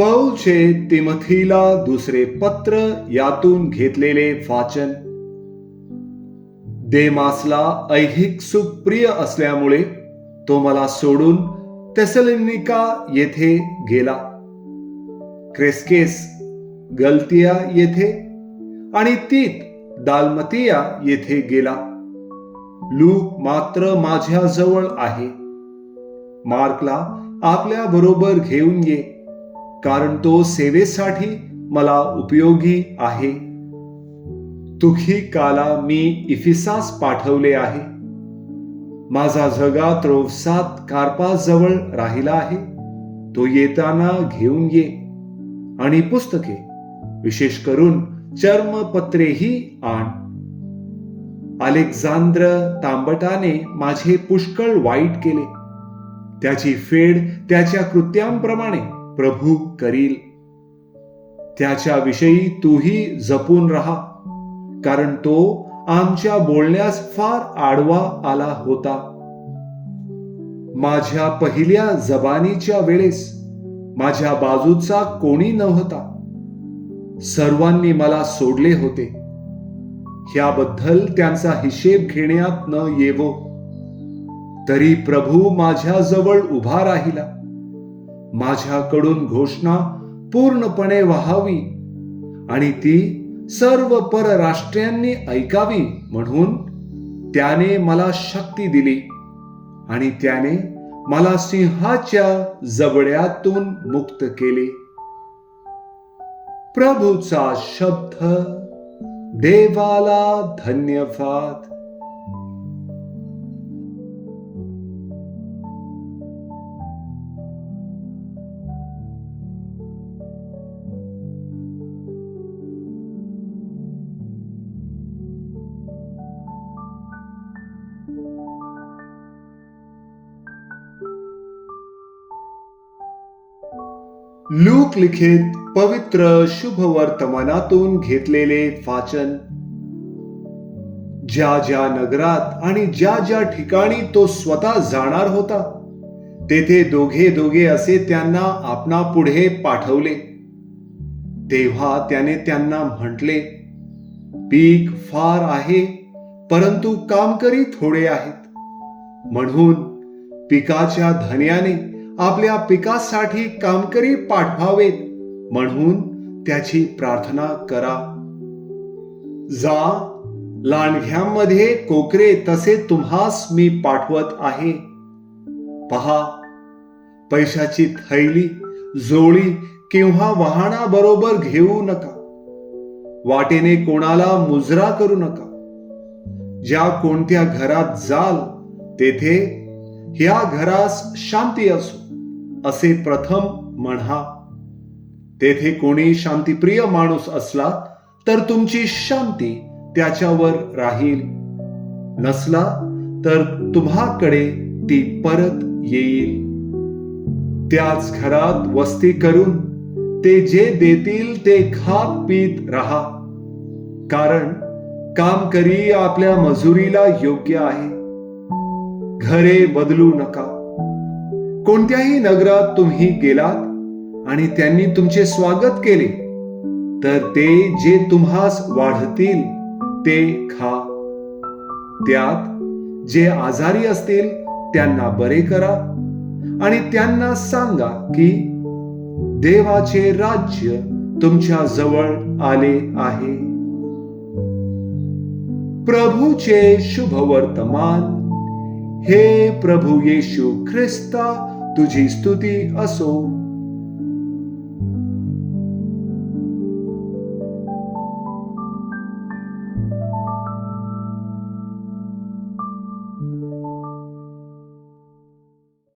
पौलचे तिमथीला दुसरे पत्र यातून घेतलेले वाचन. देमासला ऐहिक सुप्रिय असल्यामुळे तो मला सोडून तेसलिनिका येथे गेला. क्रेस्केस गलतिया येथे आणि तीत दालमतिया येथे गेला. लूक मात्र माझ्या जवळ आहे. मार्कला आपल्या बरोबर घेऊन ये. कारण तो सेवेसाठी मला उपयोगी आहे. तुखी काला मी इफिसास पाठवले आहे. माझा जगात रोवसात कार्पास जवळ राहिला आहे. तो येताना घेऊन ये. आणि पुस्तके विशेष करून चर्मपत्रेही आण. अलेक्झांद्र तांबटाने माझे पुष्कळ वाईट केले. त्याची फेड त्याच्या कृत्यांप्रमाणे प्रभू करील. त्याच्या विषयी तूही जपून राहा. कारण तो आमच्या बोलण्यास फार आडवा आला होता. माझ्या पहिल्या जबानीच्या वेळेस माझ्या बाजूचा कोणी नव्हता. सर्वांनी मला सोडले होते. ह्याबद्दल त्यांचा हिशेब घेण्यात न येवो. तरी प्रभू माझ्या जवळ उभा राहिला. माझ्याकडून घोषणा पूर्णपणे व्हावी. आणि ती सर्व परराष्ट्रीयांनी ऐकावी म्हणून त्याने मला शक्ती दिली. आणि त्याने मला सिंहाच्या जबड्यातून मुक्त केले. प्रभूचा शब्द देवाला धन्यवाद. लूक लिखित पवित्र शुभ वर्तमानातून घेतलेले वाचन. ज्या ज्या नगरात आणि ज्या ज्या ठिकाणी तो स्वतः जाणार होता तेथे दोघे दोघे असे त्यांना आपणा पुढे पाठवले. तेव्हा त्याने त्यांना म्हटले पीक फार आहे परंतु कामकरी थोडे आहेत. म्हणून पिकाच्या धन्याने आपल्या पिकासाठी कामकरी पाठवावेत म्हणून त्याची प्रार्थना करा. जा लांडघ्यामध्ये कोकरे तसे तुम्हास मी पाठवत आहे. पहा पैशाची थैली जोळी किंवा वाहना बरोबर घेऊ नका. वाटेने कोणाला मुजरा करू नका. ज्या कोणत्या घरात जाल तेथे ह्या घरास शांती असो. असे प्रथम म्हणा. तेथे कोणी शांतीप्रिय माणूस असला तर तुमची शांती त्याच्यावर राहील. नसला तर तुम्हाकडे ती परत येईल. त्याच घरात वस्ती करून ते जे देतील ते खात पीत राहा. कारण काम करी आपल्या मजुरीला योग्य आहे. घरे बदलू नका. कोणत्याही नगरात तुम्ही गेलात आणि त्यांनी तुमचे स्वागत केले तर ते जे तुम्हास वाढतील ते खा. त्यात जे आजारी असतील त्यांना बरे करा आणि त्यांना सांगा की देवाचे राज्य तुमच्या जवळ आले आहे. प्रभूचे शुभ वर्तमान हे प्रभू येशू ख्रिस्ता तुझी स्तुती असो.